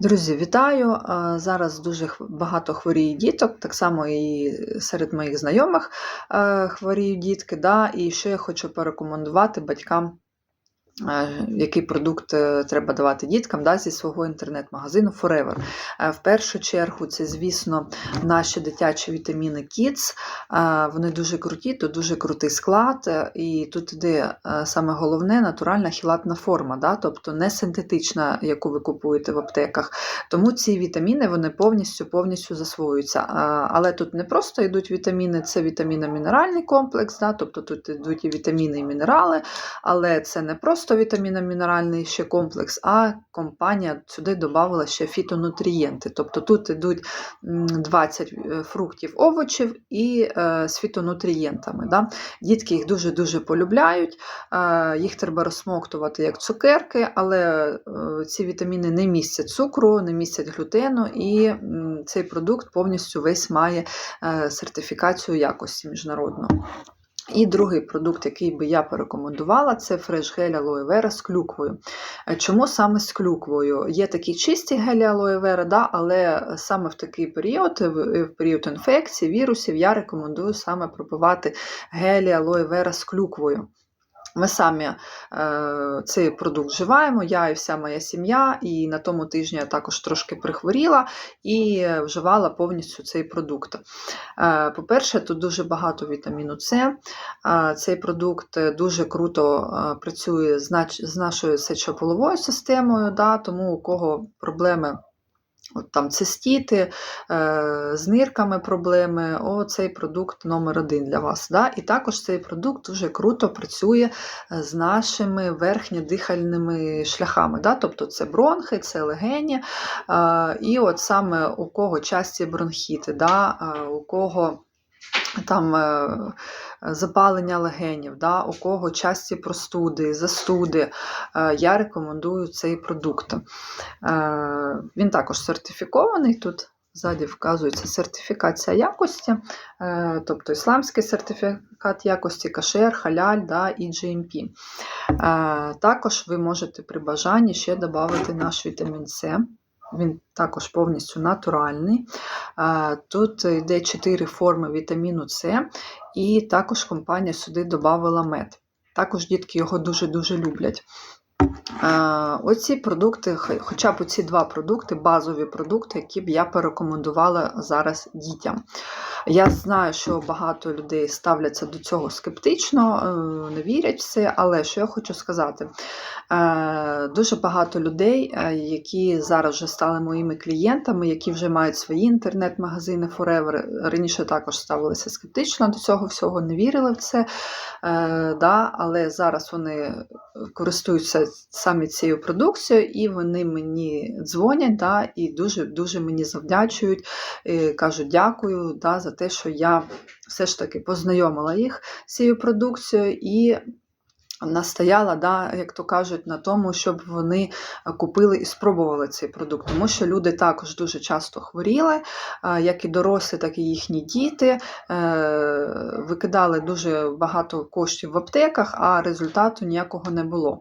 Друзі, вітаю! Зараз дуже багато хворіє діток, так само і серед моїх знайомих е, хворіють дітки. Да? І що я хочу порекомендувати батькам, який продукт е, треба давати діткам да, зі свого інтернет-магазину Forever. Е, В першу чергу, це, звісно, наші дитячі вітаміни Kids. Е, Вони дуже круті, тут дуже крутий склад, е, і тут іде е, саме головне натуральна хілатна форма, да? тобто не синтетична, яку ви купуєте в аптеках. Тому ці вітаміни вони повністю повністю засвоюються. Але тут не просто йдуть вітаміни, це вітаміно-мінеральний комплекс, да? тобто тут йдуть і вітаміни, і мінерали, але це не просто вітаміно-мінеральний ще комплекс, а компанія сюди додавала ще фітонутрієнти. Тобто тут йдуть 20 фруктів, овочів і е, з фітонутрієнтами. Да? Дітки їх дуже-дуже полюбляють, е, їх треба розсмоктувати як цукерки, але е, ці вітаміни не містять цукру, не містять глютену, і цей продукт повністю весь має е, сертифікацію якості міжнародну. І другий продукт, який би я порекомендувала, це фреш гель алоє вера з клюквою. Е, Чому саме з клюквою? Є такі чисті гелі алоє вера, да, але саме в такий період, в в період інфекції, вірусів, я рекомендую саме пропивати гелі алоє вера з клюквою. Ми самі е, цей продукт вживаємо, я і вся моя сім'я, і на тому тижні я також трошки прихворіла і вживала повністю цей продукт. Е, по-перше, тут дуже багато вітаміну С. Е, цей продукт дуже круто працює з нашою сечополовою системою, да, тому у кого проблеми. От там цистіти, е, з нирками проблеми, о, цей продукт номер один для вас. Да? І також цей продукт дуже круто працює е, з нашими верхньодихальними шляхами. Да? Тобто це бронхи, це легені. Е, і от саме у кого часті бронхіти, да? у кого там запалення легенів, да? у кого часті простуди, застуди, е, я рекомендую цей продукт. Е, Він також сертифікований. Тут ззаді вказується сертифікація якості, е, тобто ісламський сертифікат якості, кашер, халяль да, і GMP. Е, Також ви можете при бажанні ще додати наш вітамін С. Він також повністю натуральний. Е, Тут йде 4 форми вітаміну С, і також компанія сюди додала мед. Також дітки його дуже-дуже люблять. Оці продукти, хоча б оці два продукти, базові продукти, які б я порекомендувала зараз дітям. Я знаю, що багато людей ставляться до цього скептично, е, не вірять в це, але що я хочу сказати, Е, дуже багато людей, е, які зараз вже стали моїми клієнтами, які вже мають свої інтернет-магазини Forever, раніше також ставилися скептично до цього всього, не вірили в це. Але зараз вони користуються саме цією продукцією, і вони мені дзвонять да, і дуже дуже мені завдячують, і кажуть дякую да, за те, що я все ж таки познайомила їх з цією продукцією і настояла, да, як то кажуть, на тому, щоб вони купили і спробували цей продукт. Тому що люди також дуже часто хворіли, як і дорослі, так і їхні діти. Е, Викидали дуже багато коштів в аптеках, а результату ніякого не було.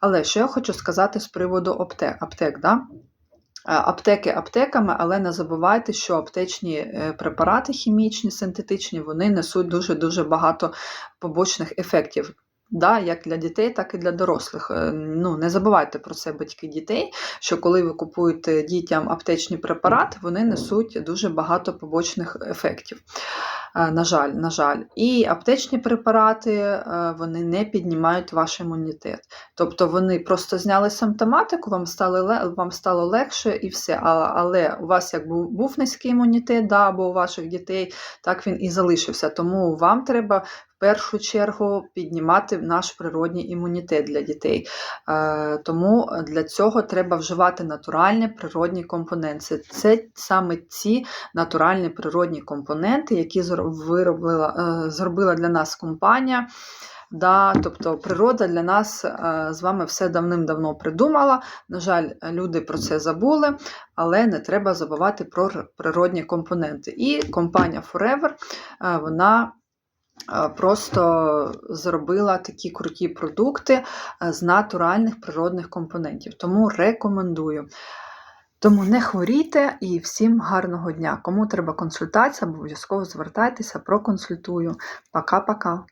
Але що я хочу сказати з приводу аптек. аптек да? Е, Аптеки аптеками, але не забувайте, що аптечні е, препарати хімічні, синтетичні, вони несуть дуже-дуже багато побочних ефектів. Да, як для дітей, так і для дорослих. Е, Ну, не забувайте про це батьки дітей, що коли ви купуєте дітям аптечні препарати, вони несуть дуже багато побочних ефектів. Е, На жаль, на жаль. І аптечні препарати е, вони не піднімають ваш імунітет. Тобто вони просто зняли симптоматику, вам стало, вам стало легше і все. Але у вас як був, низький імунітет, да, або у ваших дітей, так він і залишився. Тому вам треба в першу чергу піднімати наш природній імунітет для дітей. Е, Тому для цього треба вживати натуральні природні компоненти. Це саме ці натуральні природні компоненти, які виробила, е, зробила для нас компанія. Да, тобто природа для нас е, з вами все давним-давно придумала. На жаль, люди про це забули, але не треба забувати про природні компоненти. І компанія Forever е, вона просто зробила такі круті продукти з натуральних природних компонентів. Тому рекомендую. Тому не хворійте і всім гарного дня. Кому треба консультація, обов'язково звертайтеся, проконсультую. Пока-пока.